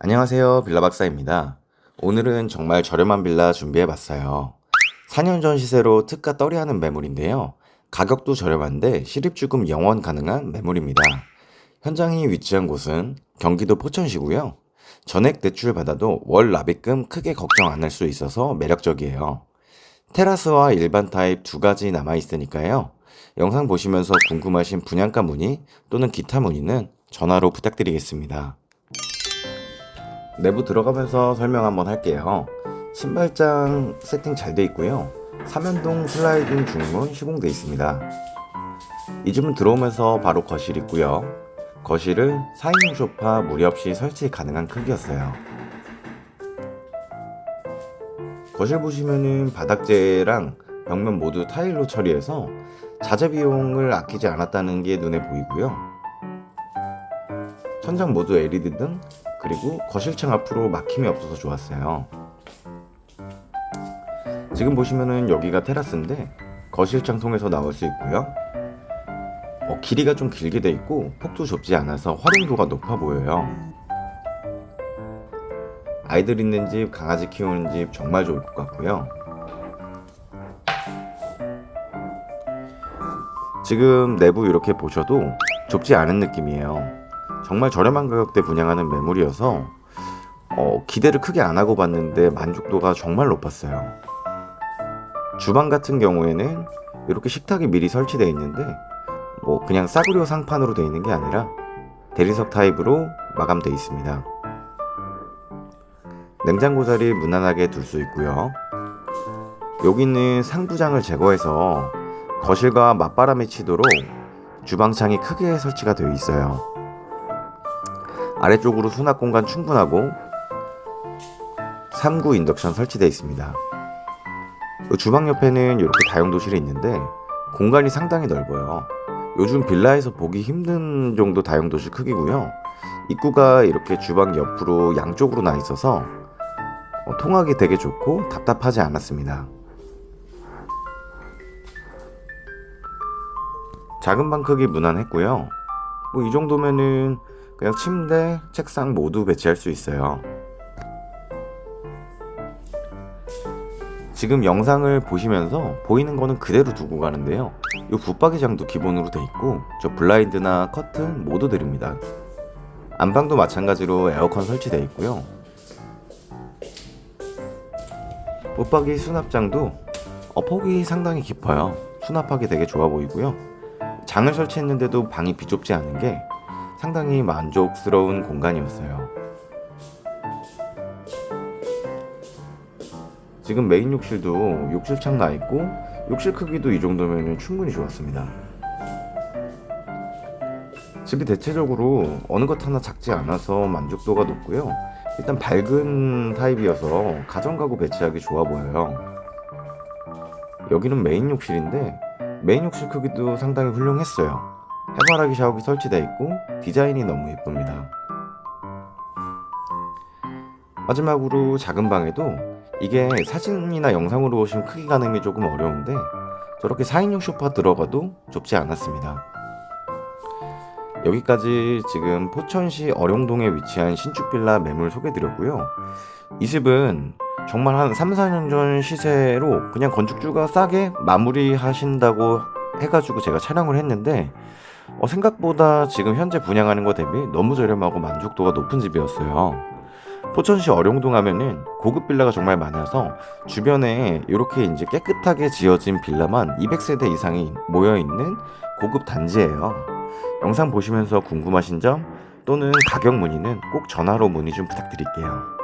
안녕하세요. 빌라 박사입니다. 오늘은 정말 저렴한 빌라 준비해 봤어요. 4년 전 시세로 특가 떨이하는 매물인데요. 가격도 저렴한데 실입주금 영원 가능한 매물입니다. 현장이 위치한 곳은 경기도 포천시고요. 전액 대출 받아도 월 납입금 크게 걱정 안 할 수 있어서 매력적이에요. 테라스와 일반 타입 두 가지 남아 있으니까요. 영상 보시면서 궁금하신 분양가 문의 또는 기타 문의는 전화로 부탁드리겠습니다. 내부 들어가면서 설명 한번 할게요. 신발장 세팅 잘 돼 있고요. 삼연동 슬라이딩 중문 시공돼 있습니다. 이 집은 들어오면서 바로 거실 있고요. 거실은 4인용 소파 무리 없이 설치 가능한 크기였어요. 거실 보시면은 바닥재랑 벽면 모두 타일로 처리해서 자재 비용을 아끼지 않았다는 게 눈에 보이고요. 천장 모두 LED 등 그리고 거실창 앞으로 막힘이 없어서 좋았어요. 지금 보시면은 여기가 테라스인데 거실창 통해서 나올 수 있고요. 어, 길이가 좀 길게 돼 있고 폭도 좁지 않아서 활용도가 높아 보여요. 아이들 있는 집, 강아지 키우는 집 정말 좋을 것 같고요. 지금 내부 이렇게 보셔도 좁지 않은 느낌이에요. 정말 저렴한 가격대 분양하는 매물이어서 어, 기대를 크게 안 하고 봤는데 만족도가 정말 높았어요. 주방 같은 경우에는 이렇게 식탁이 미리 설치되어 있는데 뭐 그냥 싸구려 상판으로 되어 있는 게 아니라 대리석 타입으로 마감되어 있습니다. 냉장고 자리 무난하게 둘 수 있고요. 여기는 상부장을 제거해서 거실과 맞바람이 치도록 주방창이 크게 설치가 되어 있어요. 아래쪽으로 수납 공간 충분하고 3구 인덕션 설치되어 있습니다. 그 주방 옆에는 이렇게 다용도실이 있는데 공간이 상당히 넓어요. 요즘 빌라에서 보기 힘든 정도 다용도실 크기고요. 입구가 이렇게 주방 옆으로 양쪽으로 나 있어서 어, 통하기 되게 좋고 답답하지 않았습니다. 작은 방 크기 무난했고요. 뭐 이 정도면은 그냥 침대, 책상 모두 배치할 수 있어요. 지금 영상을 보시면서 보이는 거는 그대로 두고 가는데요. 이 붙박이장도 기본으로 돼 있고 저 블라인드나 커튼 모두 드립니다. 안방도 마찬가지로 에어컨 설치되어 있고요. 붙박이 수납장도 어, 폭이 상당히 깊어요. 수납하기 되게 좋아 보이고요. 장을 설치했는데도 방이 비좁지 않은 게 상당히 만족스러운 공간이었어요. 지금 메인 욕실도 욕실창 나 있고 욕실 크기도 이 정도면 충분히 좋았습니다. 집이 대체적으로 어느 것 하나 작지 않아서 만족도가 높고요. 일단 밝은 타입이어서 가정가구 배치하기 좋아 보여요. 여기는 메인 욕실인데 메인 욕실 크기도 상당히 훌륭했어요. 해바라기 샤워기 설치되어 있고 디자인이 너무 예쁩니다. 마지막으로 작은 방에도 이게 사진이나 영상으로 보시면 크기 가늠이 조금 어려운데 저렇게 4인용 소파 들어가도 좁지 않았습니다. 여기까지 지금 포천시 어룡동에 위치한 신축 빌라 매물 소개드렸고요. 이 집은 정말 한 3, 4년 전 시세로 그냥 건축주가 싸게 마무리 하신다고 해가지고 제가 촬영을 했는데 어, 생각보다 지금 현재 분양하는 거 대비 너무 저렴하고 만족도가 높은 집이었어요. 포천시 어룡동 하면은 고급 빌라가 정말 많아서 주변에 이렇게 이제 깨끗하게 지어진 빌라만 200세대 이상이 모여 있는 고급 단지예요. 영상 보시면서 궁금하신 점 또는 가격 문의는 꼭 전화로 문의 좀 부탁드릴게요.